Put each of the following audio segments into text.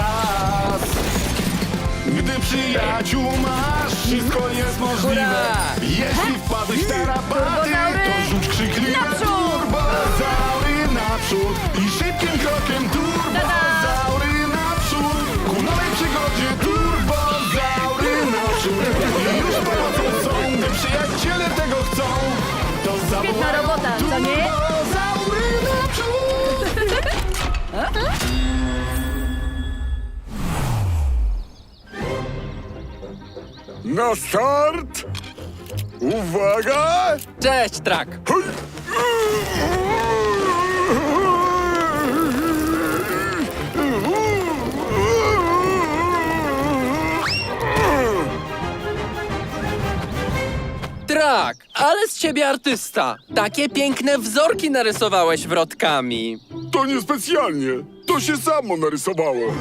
czas. Gdy przyjaciół masz, wszystko jest możliwe. Jeśli wpadłeś w tarapaty, to rzuć krzykliwe Naprzód! turbozaury naprzód i szybkim krokiem turbozaury naprzód. Ku nowej przygodzie turbozaury naprzód. I już pomocą są, gdy przyjaciele tego chcą. To zawołają robota, co nie? Na start! Uwaga! Cześć, Trak! Trak, ale z ciebie artysta! Takie piękne wzorki narysowałeś wrotkami. To niespecjalnie. To się samo narysowało.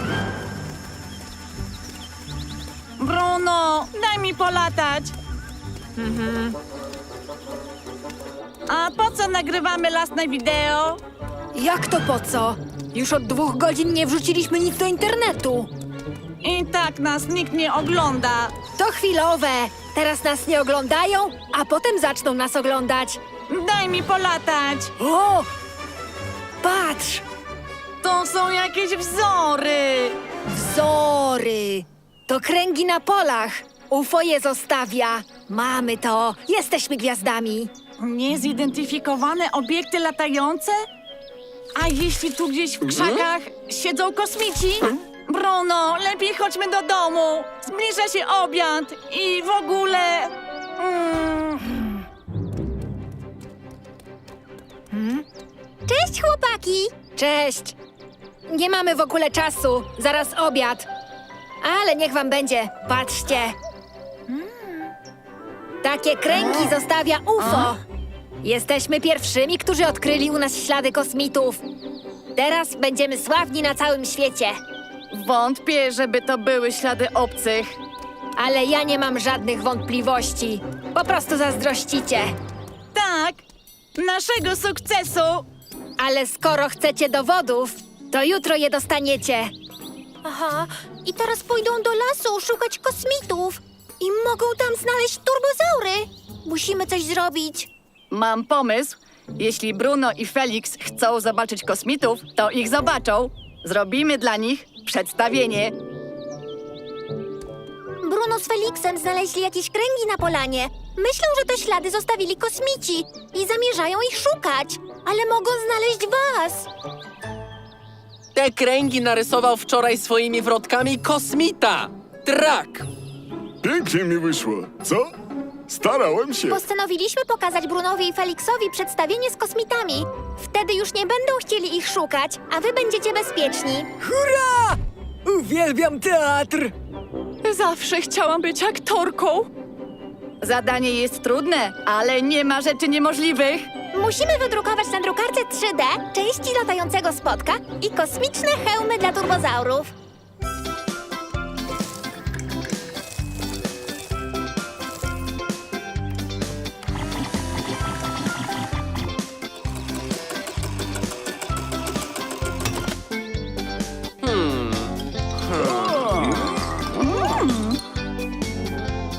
Bruno, daj mi polatać. A po co nagrywamy lasne wideo? Jak to po co? Już od dwóch godzin nie wrzuciliśmy nic do internetu. I tak nas nikt nie ogląda. To chwilowe. Teraz nas nie oglądają, a potem zaczną nas oglądać. Daj mi polatać. O! Patrz! To są jakieś wzory. Wzory! To kręgi na polach. UFO je zostawia. Mamy to. Jesteśmy gwiazdami. Niezidentyfikowane obiekty latające? A jeśli tu gdzieś w krzakach siedzą kosmici? Bruno, lepiej chodźmy do domu. Zbliża się obiad i w ogóle... Mm, Cześć, chłopaki! Cześć! Nie mamy w ogóle czasu. Zaraz obiad. Ale niech wam będzie. Patrzcie. Takie kręgi zostawia UFO. Jesteśmy pierwszymi, którzy odkryli u nas ślady kosmitów. Teraz będziemy sławni na całym świecie. Wątpię, żeby to były ślady obcych. Ale ja nie mam żadnych wątpliwości. Po prostu zazdrościcie. Tak, naszego sukcesu. Ale skoro chcecie dowodów, to jutro je dostaniecie. Aha, i teraz pójdą do lasu szukać kosmitów i mogą tam znaleźć turbozaury. Musimy coś zrobić. Mam pomysł. Jeśli Bruno i Felix chcą zobaczyć kosmitów, to ich zobaczą. Zrobimy dla nich przedstawienie. Bruno z Felixem znaleźli jakieś kręgi na polanie. Myślą, że to ślady zostawili kosmici i zamierzają ich szukać, ale mogą znaleźć was. Te kręgi narysował wczoraj swoimi wrotkami kosmita! Trak! Pięknie mi wyszło, co? Starałem się. Postanowiliśmy pokazać Brunowi i Felixowi przedstawienie z kosmitami. Wtedy już nie będą chcieli ich szukać, a wy będziecie bezpieczni. Hurra! Uwielbiam teatr! Zawsze chciałam być aktorką. Zadanie jest trudne, ale nie ma rzeczy niemożliwych. Musimy wydrukować na drukarce 3D części latającego spotka i kosmiczne hełmy dla turbozaurów.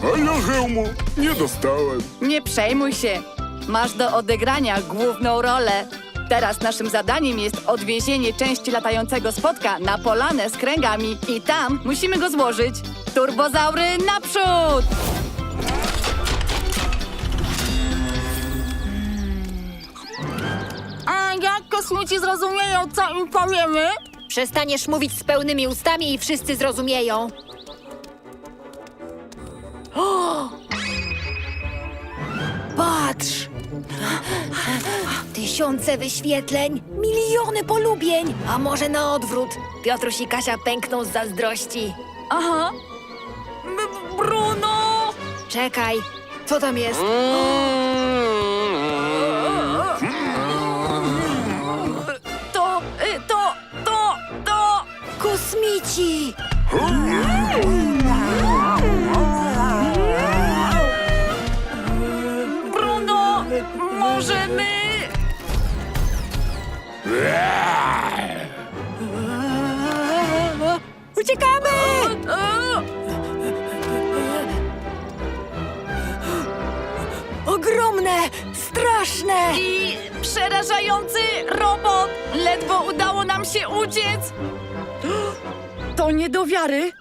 A ja hełmu nie dostałem. Nie przejmuj się. Masz do odegrania główną rolę. Teraz naszym zadaniem jest odwiezienie części latającego spotka na polanę z kręgami i tam musimy go złożyć. Turbozaury naprzód! A jak kosmici zrozumieją, co im powiemy? Przestaniesz mówić z pełnymi ustami i wszyscy zrozumieją. O! Patrz! Tysiące wyświetleń, miliony polubień, a może na odwrót. Piotruś i Kasia pękną z zazdrości. Aha. B- Bruno! Czekaj, co tam jest? To, robot! Ledwo udało nam się uciec! To nie do wiary!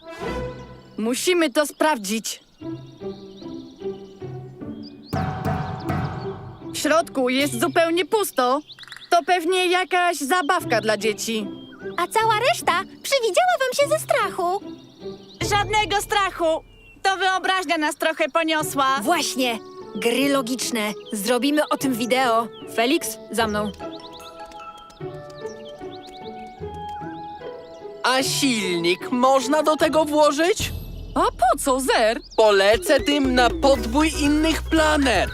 Musimy to sprawdzić. W środku jest zupełnie pusto. To pewnie jakaś zabawka dla dzieci. A cała reszta przywidziała wam się ze strachu. Żadnego strachu! To wyobraźnia nas trochę poniosła. Właśnie! Gry logiczne. Zrobimy o tym wideo. Felix, za mną. A silnik można do tego włożyć? A po co, Zer? Polecę tym na podbój innych planet.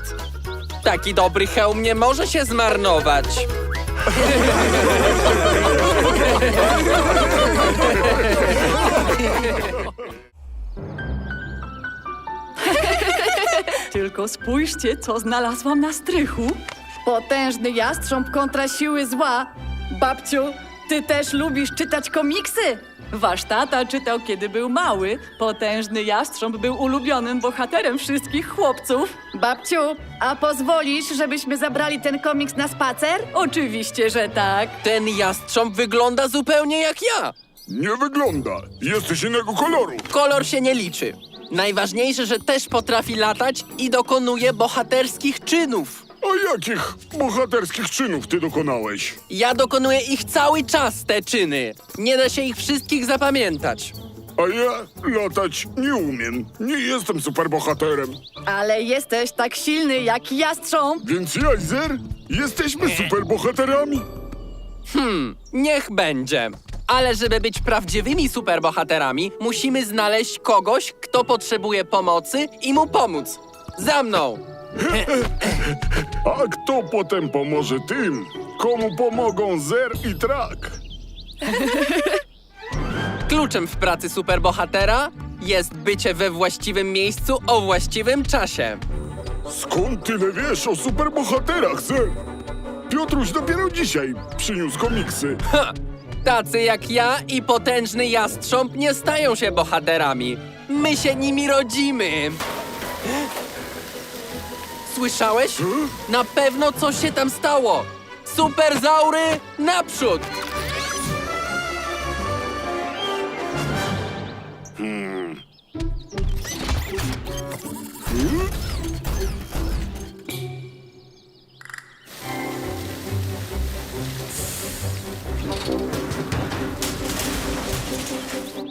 Taki dobry hełm nie może się zmarnować. Tylko spójrzcie, co znalazłam na strychu. Potężny jastrząb kontra siły zła. Babciu, ty też lubisz czytać komiksy? Wasz tata czytał, kiedy był mały. Potężny jastrząb był ulubionym bohaterem wszystkich chłopców. Babciu, a pozwolisz, żebyśmy zabrali ten komiks na spacer? Oczywiście, że tak. Ten jastrząb wygląda zupełnie jak ja. Nie wygląda. Jesteś innego koloru. Kolor się nie liczy. Najważniejsze, że też potrafi latać i dokonuje bohaterskich czynów. A jakich bohaterskich czynów ty dokonałeś? Ja dokonuję ich cały czas, te czyny. Nie da się ich wszystkich zapamiętać. A ja latać nie umiem. Nie jestem superbohaterem. Ale jesteś tak silny jak jastrząb. Więc ja i Zer jesteśmy superbohaterami. Niech będzie. Ale żeby być prawdziwymi superbohaterami, musimy znaleźć kogoś, kto potrzebuje pomocy i mu pomóc. Za mną! A kto potem pomoże tym, komu pomogą Zer i Trak? Kluczem w pracy superbohatera jest bycie we właściwym miejscu o właściwym czasie. Skąd tyle wiesz o superbohaterach, Zer? Piotruś dopiero dzisiaj przyniósł komiksy. Ha! Tacy jak ja i potężny jastrząb nie stają się bohaterami. My się nimi rodzimy. Słyszałeś? Na pewno coś się tam stało. Superzaury naprzód!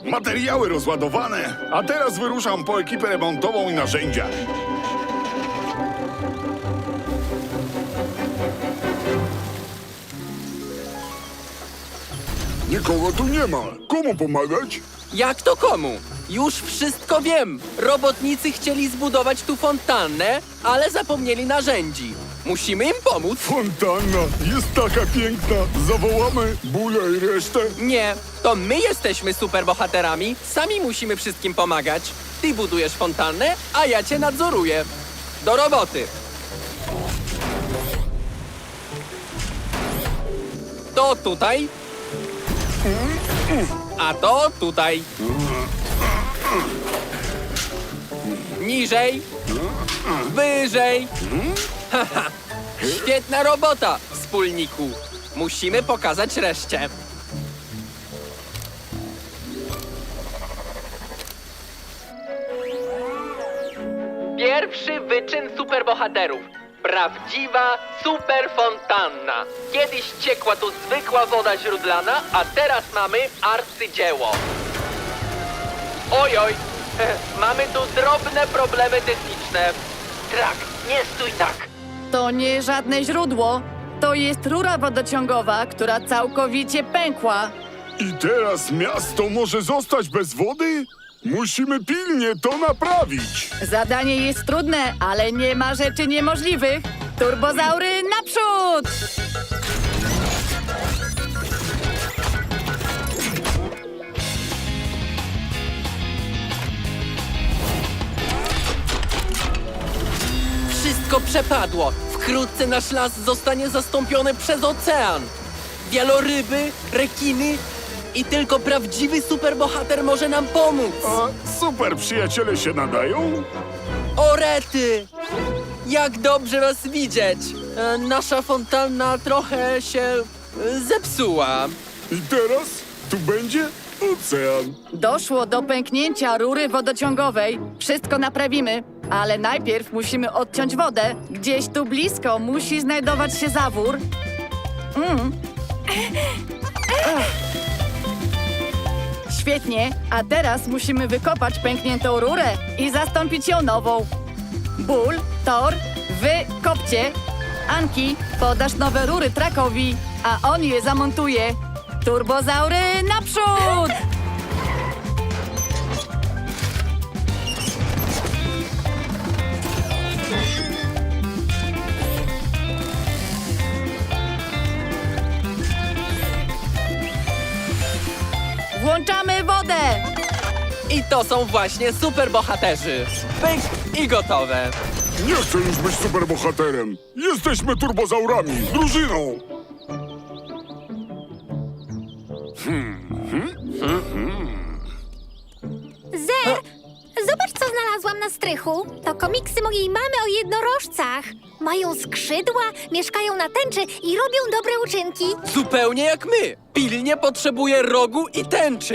Materiały rozładowane, a teraz wyruszam po ekipę remontową i narzędzia. Nikogo tu nie ma. Komu pomagać? Jak to komu? Już wszystko wiem. Robotnicy chcieli zbudować tu fontannę, ale zapomnieli narzędzi. Musimy im pomóc. Fontanna jest taka piękna. Zawołamy Bula i resztę. Nie, to my jesteśmy superbohaterami. Sami musimy wszystkim pomagać. Ty budujesz fontannę, a ja cię nadzoruję. Do roboty. To tutaj. A to tutaj. Niżej. Wyżej. Świetna robota, wspólniku. Musimy pokazać reszcie. Pierwszy wyczyn superbohaterów. Prawdziwa superfontanna. Kiedyś ciekła tu zwykła woda źródlana, a teraz mamy arcydzieło. Ojoj, mamy tu drobne problemy techniczne. Trak, nie stój tak. To nie żadne źródło. To jest rura wodociągowa, która całkowicie pękła. I teraz miasto może zostać bez wody? Musimy pilnie to naprawić. Zadanie jest trudne, ale nie ma rzeczy niemożliwych. Turbozaury naprzód! Wszystko przepadło. Wkrótce nasz las zostanie zastąpiony przez ocean. Wieloryby, rekiny I tylko prawdziwy superbohater może nam pomóc. A super przyjaciele się nadają? Orety! Jak dobrze was widzieć! E, Nasza fontanna trochę się e, zepsuła. I teraz tu będzie ocean. Doszło do pęknięcia rury wodociągowej. Wszystko naprawimy, ale najpierw musimy odciąć wodę. Gdzieś tu blisko musi znajdować się zawór. Mm. Ach. Świetnie, a teraz musimy wykopać pękniętą rurę i zastąpić ją nową. Ból, Thor, wy kopcie. Anki, podasz nowe rury Trakowi, a on je zamontuje. Turbozaury naprzód! Włączamy wodę! I to są właśnie superbohaterzy. Pyk i gotowe. Nie chcę już być superbohaterem. Jesteśmy turbozaurami, drużyną. Zer, na strychu. To komiksy mojej mamy o jednorożcach. Mają skrzydła, mieszkają na tęczy i robią dobre uczynki. Zupełnie jak my. Pilnie potrzebuje rogu i tęczy.